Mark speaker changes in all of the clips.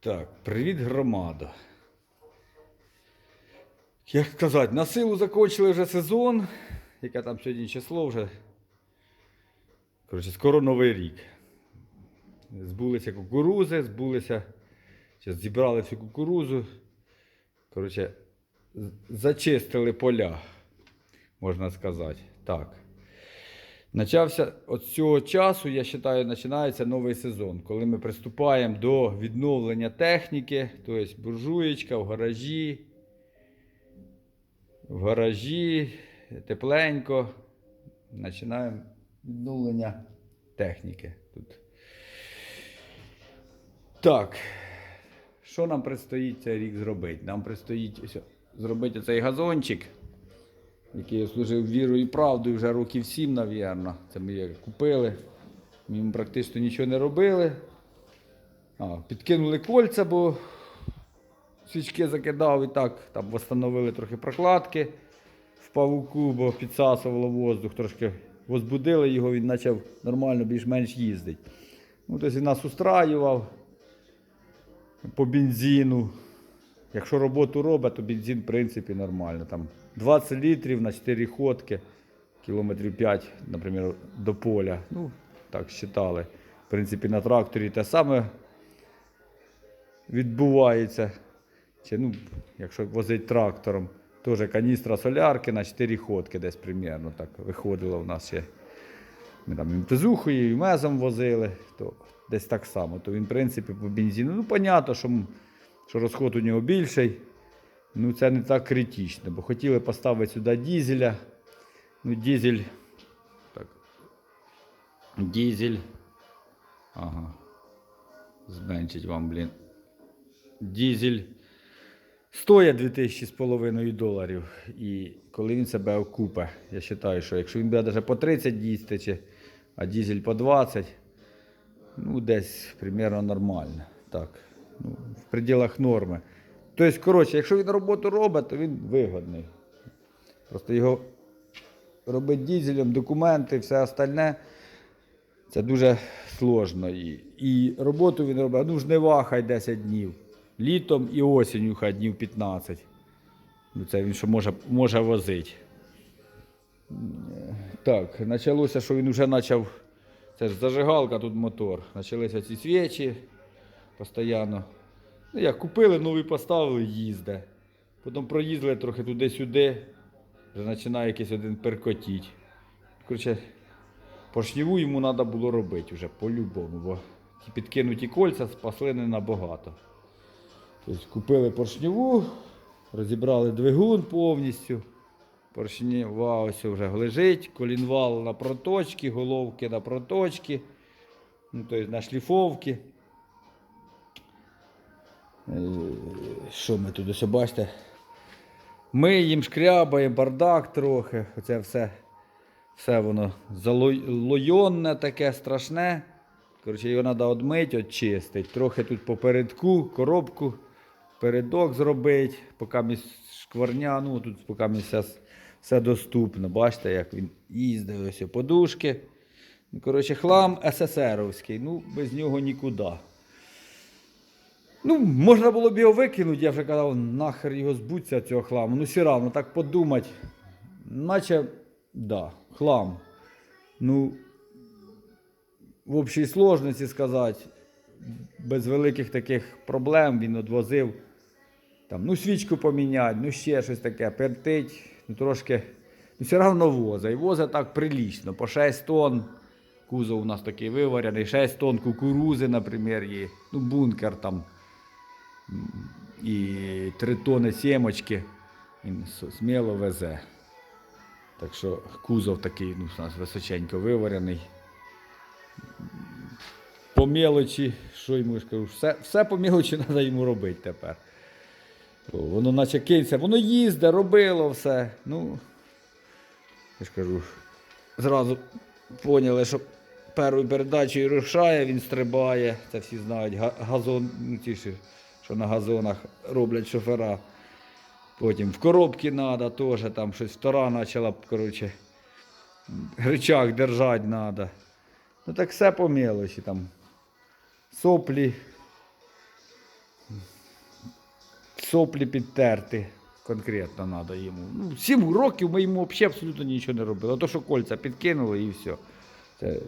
Speaker 1: Так, привіт, громада. Як сказати, на силу закінчили вже сезон. Яке там сьогодні число вже. Коротше, скоро новий рік. Збулися кукурузи, збулися. Зараз зібрали всю кукурузу. Коротше, зачистили поля, можна сказати. Так. Начався от цього часу, я вважаю, починається новий сезон, коли ми приступаємо до відновлення техніки, тобто буржуєчка в гаражі, в гаражі, тепленько. Починаємо відновлення техніки тут. Так, що нам предстоїть цей рік зробити? Нам предстоїть зробити цей газончик який я служив вірою і правдою вже років сім, навірно. Це ми його купили. Ми йому практично нічого не робили. А, підкинули кольця, бо свічки закидав і так. Там встановили трохи прокладки в павуку, бо підсасувало воздух, трошки возбудили його, він почав нормально більш-менш їздити. Ну, тобто він нас устраював по бензину. Якщо роботу робить, то бензин в принципі нормально. Там 20 літрів на 4 ходки, кілометрів 5, наприклад, до поля. Ну, так вважали. В принципі, на тракторі те саме відбувається. Чи, ну, якщо возить трактором, теж каністра солярки на 4 ходки десь примерно так виходило в нас ще. Ми там і МТЗухою, і мезом возили, то десь так само. То він, в принципі, по бензину. Ну, понятно, що, що розход у нього більший. Ну, це не так критично, бо хотіли поставити сюди дізеля. Ну, дізель. Так. Дізель. Ага. Зменшить вам, блін. Дізель стоїть 2000 з половиною доларів. І коли він себе окупе, я вважаю, що якщо він буде навіть по 30 їсти, чи, а дізель по 20, ну десь примерно нормально. Так. Ну, в пределах норми. Тобто, коротше, якщо він роботу робить, то він вигодний. Просто його робити дізелем, документи, все остальне. Це дуже сложно. І, і роботу він робить, ну жнива хай 10 днів. Літом і осінню хай днів 15. Ну, це він що може, може возити. Так, почалося, що він вже почав. Це ж зажигалка, тут мотор. Почалися ці свічі постійно. Ну, як купили, новий поставили, їзде. Потім проїздили трохи туди-сюди. Вже починає якийсь один перкотіть. Коротше, поршневу йому треба було робити вже по-любому, бо ті підкинуті кольця спасли не набагато. Тобто купили поршневу, розібрали двигун повністю. Поршнева ось вже лежить, колінвал на проточки, головки на проточки, ну, тобто на шліфовки. Е, Що ми тут ось бачите? Ми їм шкрябаємо, бардак трохи. Оце все, все воно залойонне таке страшне. Коротше, його треба одмити, очистити. Трохи тут попередку, коробку, передок зробити, поки місь шкварня, ну тут поки все, все доступно. Бачите, як він їздить, ось подушки. Ну, Коротше, хлам СССРовський, ну без нього нікуди. Ну, можна було б його викинути, я вже казав, нахер його збуться цього хламу. Ну, все одно, так подумати. Наче, да, хлам. Ну, в общій сложності сказати, без великих таких проблем він відвозив. Там, ну, свічку поміняти, ну ще щось таке, пертить, ну трошки. Ну, все одно возить. І возить так прилічно, по 6 тонн. Кузов у нас такий виварений, 6 тонн кукурузи, наприклад, є. Ну, бункер там і 3 тони сімочки. Він сміло везе. Так що кузов такий ну, у нас височенько виварений. По мелочі, що йому скажу, все, все по мелочі треба йому робити тепер. Воно наче кинься, воно їздить, робило все. Ну, я ж кажу, зразу поняли, що першою передачею рушає, він стрибає. Це всі знають. Газон, ну, ті, що- що на газонах роблять шофера. Потім в коробки треба теж, там щось втора почала, коротше, рычаг держати треба. Ну так все по мелочі там. Соплі, соплі підтерти. Конкретно треба йому. Ну, 7 років ми йому взагалі абсолютно нічого не робили. То, що кольця підкинули і все. Це,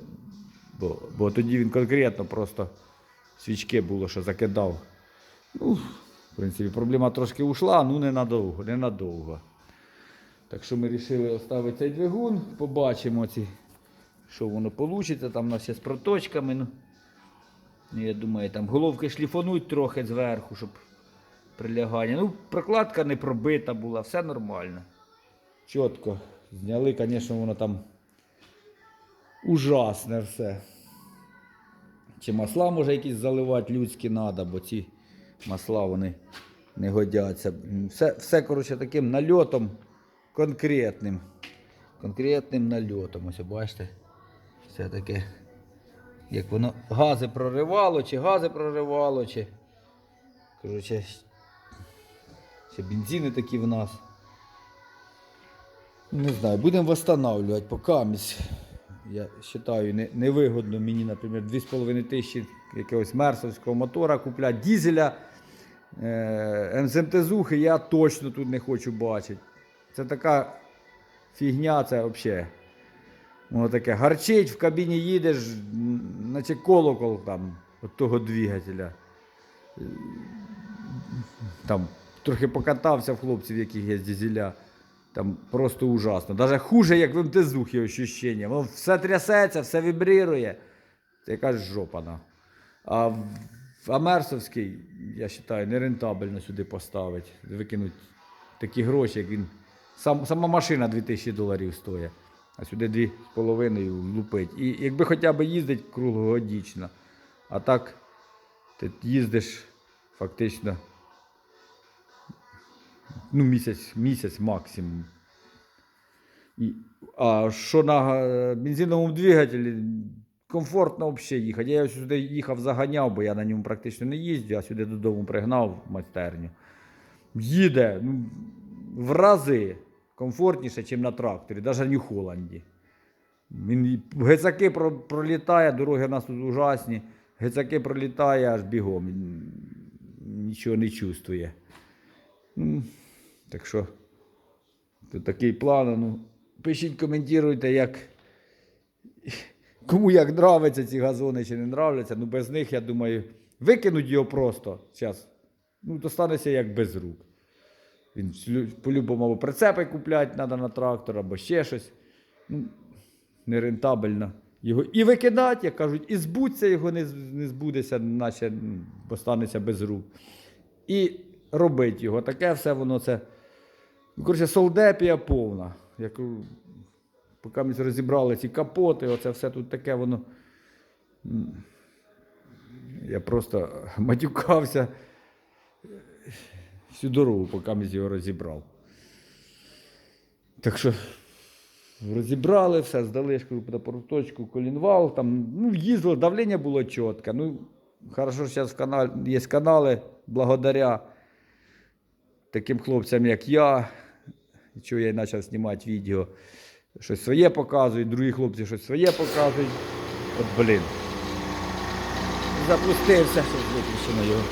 Speaker 1: бо, бо тоді він конкретно просто свічки було, що закидав. Ну, в принципі, проблема трошки ушла, ну ненадовго, ненадовго. Так що ми вирішили оставити цей двигун, побачимо, ці, що воно вийде. Там у нас є з проточками. Ну, Ну, я думаю, там головки шліфануть трохи зверху, щоб прилягання. Ну, прокладка не пробита була, все нормально. Чітко. Зняли, звісно, воно там ужасне все. Чи масла може якісь заливати людські треба, бо ці масла вони не годяться. Все, все коротше, таким нальотом конкретним. Конкретним нальотом. Ось бачите. Все таке. Як воно гази проривало, чи гази проривало, чи. Коротше, ще бензини такі в нас. Не знаю, будемо встановлювати поки місь. Я вважаю, не, невигодно мені, наприклад, 2,5 тисячі якогось мерсовського мотора купляти, дізеля, МЗМТЗухи я точно тут не хочу бачити. Це така фігня, це взагалі. Воно таке гарчить, в кабіні їдеш, наче колокол там від того двигателя. Е, Там трохи покатався в хлопців, яких є дізеля. Там просто ужасно. Даже хуже, як в МТЗухі ощущення. Воно все трясеться, все вібрирує. Це якась жопа. на. А в я вважаю, нерентабельно сюди поставити. Викинуть такі гроші, як він. Сам, сама машина 2000 доларів стоїть, а сюди 2,5 лупить. І якби хоча б їздить круглогодічно, а так ти їздиш фактично ну, місяць, місяць максимум. І, а що на бензиновому двигателі комфортно взагалі їхати. Я сюди їхав, заганяв, бо я на ньому практично не їздю, а сюди додому пригнав в майстерню. Їде ну, в рази комфортніше, ніж на тракторі, навіть в Нью-Холланді. Він про- пролітає, дороги у нас тут ужасні. Гецаки пролітає аж бігом. Нічого не чувствує. Ну, так що, тут такий план. Ну, пишіть, коментуйте, як, кому як нравиться ці газони чи не нравляться. Ну, без них, я думаю, викинуть його просто зараз. Ну, то станеться як без рук. Він по-любому або прицепи купляти треба на трактор, або ще щось. Ну, нерентабельно. Його і викидати, як кажуть, і збуться його не, не збудеться, наче м, бо станеться без рук. І робити його. Таке все воно це. Ну, коротше, солдепія повна. Як, поки ми розібрали ці капоти, оце все тут таке воно. Я просто матюкався всю дорогу, поки ми його розібрав. Так що розібрали, все, здали, я ж кажу, колінвал, там, ну, їздили, давлення було чітке. Ну, хорошо, що зараз канал, є канали, благодаря таким хлопцям, як я, чого я почав знімати відео, щось своє показують, другі хлопці щось своє показують. От, блін. Запустився, виключено його.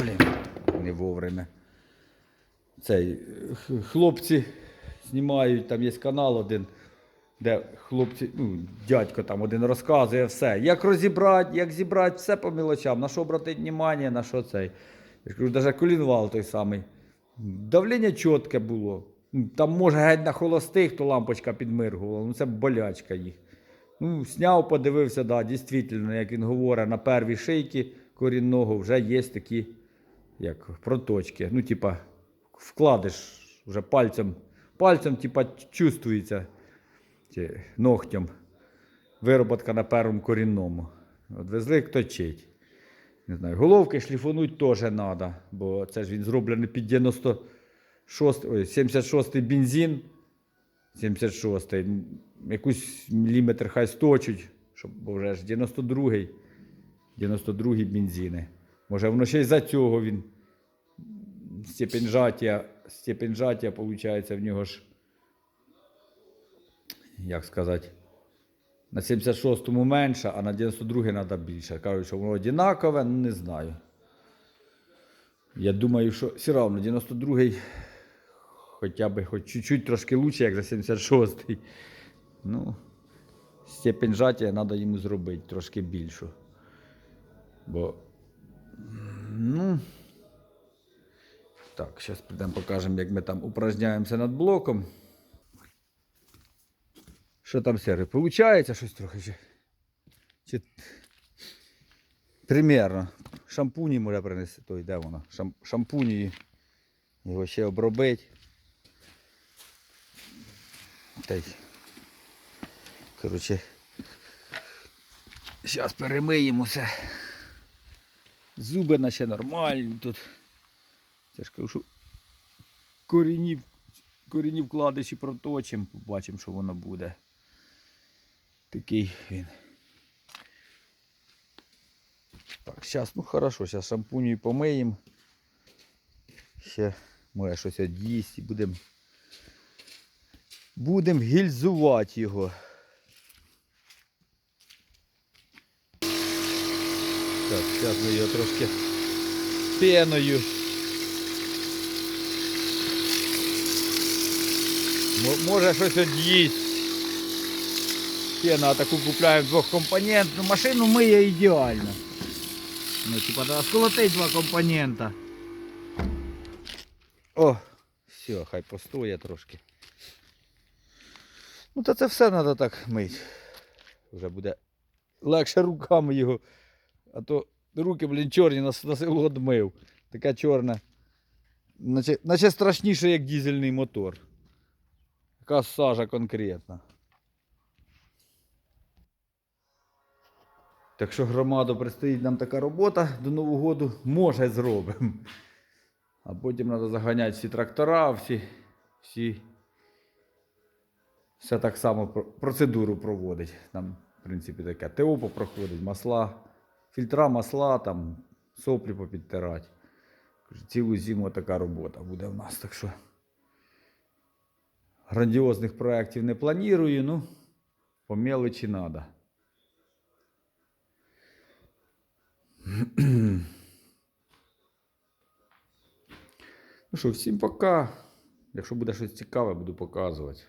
Speaker 1: Блін, не вовремя. Цей, хлопці знімають, там є канал один, де хлопці, ну, дядько там один розказує все. Як розібрати, як зібрати, все по мілочам, на що обратити увагу, на що цей. Я ж кажу, навіть колінвал той самий. Давлення чітке було. Там може геть на холостих, то лампочка підмиргувала. Ну це болячка їх. Ну, сняв, подивився, да, дійсно, як він говорить, на первій шийці корінного вже є такі, як проточки. Ну, типа, вкладиш вже пальцем, пальцем, типа, чувствується чи, ногтем. Вироботка на первому корінному. От везли точить. Не знаю, головки шліфануть теж треба, бо це ж він зроблений під 96, ой, 76 бензин. 76 м, якусь міліметр хай сточуть, щоб бо вже ж 92-й, 92-й бензини. Може, воно ще й за цього він степень жаття, степень жаття, виходить, в нього ж, як сказати, на 76-му менше, а на 92-й треба більше. Кажуть, що воно однакове, ну не знаю. Я думаю, що все равно 92-й хоча б хоч чуть-чуть трошки лучше, як за 76-й. Ну, степень жаття треба йому зробити трошки більшу. Бо, ну, так, зараз підемо покажемо, як ми там упражняємося над блоком. Що там серий? Получається щось трохи чи? Чи... Примерно. Шампуні може принести. Той, де воно? Шам... Шампуні. Його ще обробить. Та й. Коротше. Зараз перемиємо все. Зуби наче нормальні тут. Це ж кажу, корінів, корінів вкладиші проточимо, побачимо, що воно буде. Такий він. Так, зараз, ну хорошо, зараз шампуню помиємо. Ще може щось од'їсть і будемо. Будемо гільзувати його. Так, зараз ми його трошки пеною. Мо- Може щось од'їсть. Пена таку купляємо двохкомпонентну машину миє ідеально. Ну, типа, треба сколотить два компонента. О, все, хай постоє трошки. Ну, та це все треба так мити. Вже буде легше руками його. А то руки, блін, чорні на, с- на село одмив. Така чорна. Наче, наче страшніше, як дізельний мотор. Яка сажа конкретна. Так що громаду предстоїть нам така робота до Нового року. Може зробимо. А потім треба заганяти всі трактора, всі, всі. Все так само процедуру проводить. Там, в принципі, таке ТО проходить, масла, фільтра масла, там, соплі попідтирати. Цілу зиму така робота буде в нас. Так що грандіозних проєктів не планую, ну, по мелочі треба. Ну що, всім пока. Якщо буде щось цікаве, буду показувати.